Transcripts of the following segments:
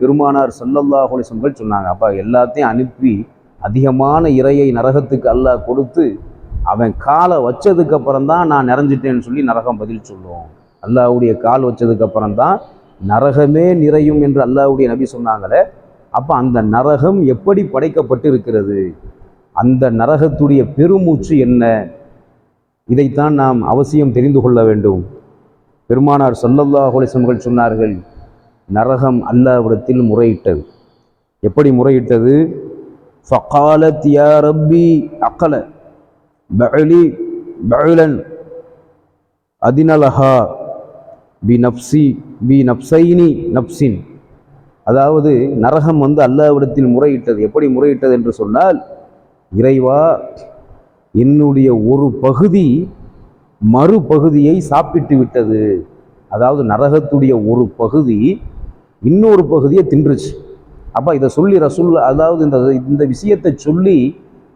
பெருமானார் சல்லல்லாஹு அலைஹி சொன்னாங்க. அப்போ எல்லாத்தையும் அனுப்பி அதிகமான இறையை நரகத்துக்கு அல்லாஹ் கொடுத்து அவன் காலை வச்சதுக்கு அப்புறம் தான் நான் நிறைஞ்சிட்டேன்னு சொல்லி நரகம் பதில் சொல்லுவோம் அல்லாஹ்வுடைய கால் வச்சதுக்கு அப்புறம் தான் நரகமே நிறையும் என்று அல்லாஹ்வுடைய நபி சொன்னாங்களே அப்போ அந்த நரகம் எப்படி படைக்கப்பட்டு இருக்கிறது அந்த நரகத்துடைய பெருமூச்சு என்ன? இதைத்தான் நாம் அவசியம் தெரிந்து கொள்ள வேண்டும். பெருமானார் ஸல்லல்லாஹு ஹோலிசம்கள் சொன்னார்கள் நரகம் அல்லாவிடத்தில் முறையிட்டது. எப்படி முறையிட்டது? ஃபகாலத் யா ரப்பி அக்கல பஅலி பஅலன் அதினலஹா பி நப்சி பி நப்சைனி நப்சின் அதாவது நரகம் வந்து அல்லாவிடத்தில் முறையிட்டது. எப்படி முறையிட்டது என்று சொன்னால் இறைவா என்னுடைய ஒரு பகுதி மறுபகுதியை சாப்பிட்டு விட்டது அதாவது நரகத்துடைய ஒரு பகுதி இன்னொரு பகுதியை தின்றுச்சு. அப்போ இதை சொல்லி ரசுல்லா அதாவது இந்த இந்த விஷயத்தை சொல்லி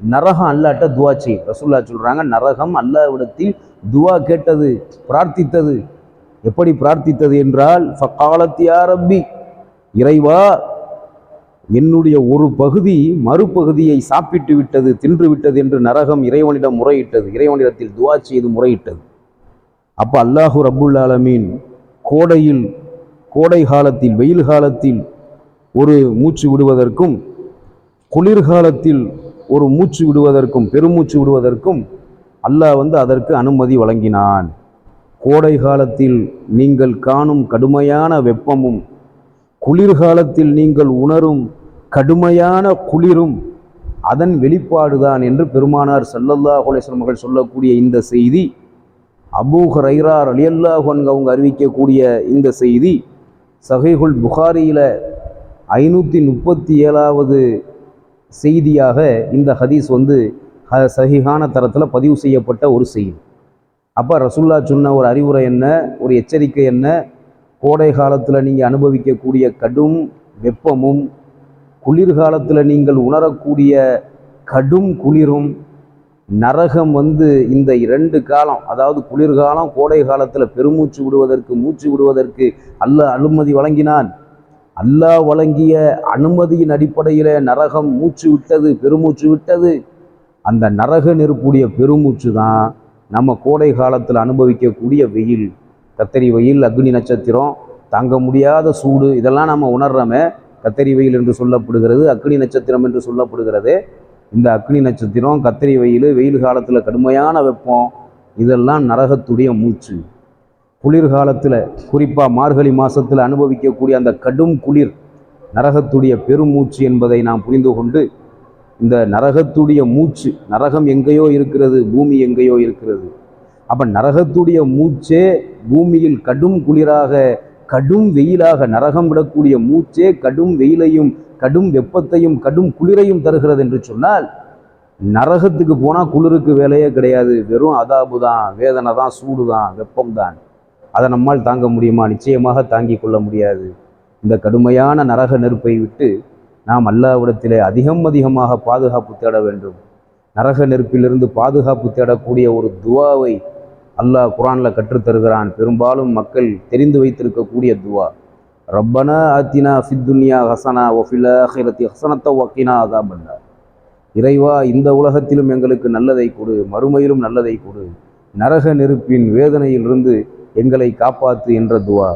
நரகம் அல்லாட்ட துவா செய். ரசுல்லா சொல்கிறாங்க நரகம் அல்லாவிடத்தில் துவா கேட்டது பிரார்த்தித்தது. எப்படி பிரார்த்தித்தது என்றால் ஃபக்காலத்தியா ரப்பி இறைவா என்னுடைய ஒரு பகுதி மறுபகுதியை சாப்பிட்டு விட்டது தின்று விட்டது என்று நரகம் இறைவனிடம் முறையிட்டது. இறைவனிடத்தில் துவா செய்து முறையிட்டது. அப்போ அல்லாஹு ரப்புல் ஆலமீன் கோடையில் கோடை காலத்தில் வெயில் காலத்தில் ஒரு மூச்சு விடுவதற்கும் குளிர்காலத்தில் ஒரு மூச்சு விடுவதற்கும் பெருமூச்சு விடுவதற்கும் அல்லாஹ் வந்து அதற்கு அனுமதி வழங்கினான். கோடை காலத்தில் நீங்கள் காணும் கடுமையான வெப்பமும் குளிர்காலத்தில் நீங்கள் உணரும் கடுமையான குளிரும் அதன் வெளிப்பாடுதான் என்று பெருமானார் சல்லல்லா குலேஸ்வரமகள் சொல்லக்கூடிய இந்த செய்தி அபூஹ் ரைரார் அலியல்லாஹ் அவங்க அறிவிக்கக்கூடிய இந்த செய்தி சஹீஹுல் புகாரியில் ஐநூற்றி முப்பத்தி ஏழாவது செய்தியாக இந்த ஹதீஸ் வந்து ஹ- தரத்தில் பதிவு செய்யப்பட்ட ஒரு செய்தி. அப்போ ரசுல்லா சொன்ன ஒரு அறிவுரை என்ன ஒரு எச்சரிக்கை என்ன? கோடை காலத்தில் நீங்கள் அனுபவிக்கக்கூடிய கடும் வெப்பமும் குளிர்காலத்தில் நீங்கள் உணரக்கூடிய கடும் குளிரும் நரகம் வந்து இந்த இரண்டு காலம் அதாவது குளிர்காலம் கோடை காலத்தில் பெருமூச்சு விடுவதற்கு மூச்சு விடுவதற்கு அல்லாஹ் அனுமதி வழங்கினான். அல்லாஹ் வழங்கிய அனுமதியின் அடிப்படையில் நரகம் மூச்சு விட்டது பெருமூச்சு விட்டது. அந்த நரக நெருப்புடைய பெருமூச்சு தான் நம்ம கோடை காலத்தில் அனுபவிக்கக்கூடிய வெயில். கத்தரி வெயில் அக்னி நட்சத்திரம் தாங்க முடியாத சூடு இதெல்லாம் நம்ம உணர்றோமே. கத்தரி வெயில் என்று சொல்லப்படுகிறது அக்னி நட்சத்திரம் என்று சொல்லப்படுகிறது. இந்த அக்னி நட்சத்திரம் கத்திரி வெயில் வெயில் காலத்தில் கடுமையான வெப்பம் இதெல்லாம் நரகத்துடைய மூச்சு. குளிர்காலத்தில் குறிப்பாக மார்கழி மாதத்தில் அனுபவிக்கக்கூடிய அந்த கடும் குளிர் நரகத்துடைய பெருமூச்சு என்பதை நாம் புரிந்து கொண்டு இந்த நரகத்துடைய மூச்சு நரகம் எங்கேயோ இருக்கிறது பூமி எங்கேயோ இருக்கிறது. அப்போ நரகத்துடைய மூச்சே பூமியில் கடும் குளிராக கடும் வெயிலாக நரகம் விடக்கூடிய மூச்சே கடும் வெயிலையும் கடும் வெப்பத்தையும் கடும் குளிரையும் தருகிறது என்று சொன்னால் நரகத்துக்கு போனால் குளிருக்கு வேலையே கிடையாது. வெறும் அதாபு தான் வேதனை தான் சூடு தான் வெப்பம் தான். அதை நம்மால் தாங்க முடியுமா? நிச்சயமாக தாங்கிக் கொள்ள முடியாது. இந்த கடுமையான நரக நெருப்பை விட்டு நாம் அல்லாவிடத்திலே அதிகம் அதிகமாக பாதுகாப்பு தேட வேண்டும். நரக நெருப்பிலிருந்து பாதுகாப்பு தேடக்கூடிய ஒரு துவாவை அல்லாஹ் குரானில் கற்றுத்தருகிறான். பெரும்பாலும் மக்கள் தெரிந்து வைத்திருக்கக்கூடிய துவா. ரப்பனா ஆத்தினா ஃபித்துன்யா ஹசனா ஒஃபில் ஹசனத்தை ஹசனத்த அதா அதாபன்னார் இறைவா இந்த உலகத்திலும் எங்களுக்கு நல்லதை கொடு மறுமையிலும் நல்லதை கொடு. நரக நெருப்பின் வேதனையிலிருந்து எங்களை காப்பாத்து என்ற துவா.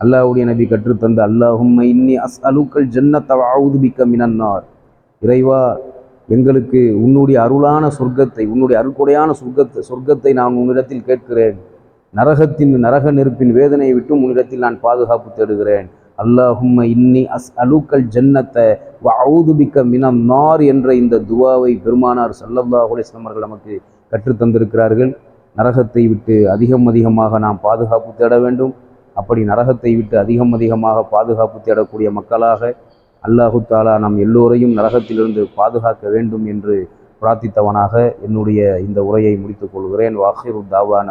அல்லாஹ்வுடைய நபி கற்றுத்தந்த அல்லாஹும் இன்னி அஸ் அலுக்கல் ஜன்னத்தவாவுது பிக்க மினன்னார் இறைவா எங்களுக்கு உன்னுடைய அருளான சொர்க்கத்தை உன்னுடைய அருள்கொடையான சொர்க்கத்தை சொர்க்கத்தை நான் உன்னிடத்தில் கேட்கிறேன். நரகத்தின் நரக நெருப்பின் வேதனையை விட்டும் உன்னிடத்தில் நான் பாதுகாப்பு தேடுகிறேன். அல்லாஹும் இன்னி அஸ் அலுக்கல் ஜன்னத்தை பிக்க மினம் நார் என்ற இந்த துவாவை பெருமானார் சல்லல்லா அலைஹி அவர்கள் நமக்கு கற்றுத்தந்திருக்கிறார்கள் நரகத்தை விட்டு அதிகம் அதிகமாக நாம் பாதுகாப்பு தேட வேண்டும். அப்படி நரகத்தை விட்டு அதிகம் அதிகமாக பாதுகாப்பு தேடக்கூடிய மக்களாக அல்லாஹு தாலா நாம் எல்லோரையும் நரகத்திலிருந்து பாதுகாக்க வேண்டும் என்று பிரார்த்தித்தவனாக என்னுடைய இந்த உரையை முடித்துக் கொள்கிறேன். வாஹிரு தாவான.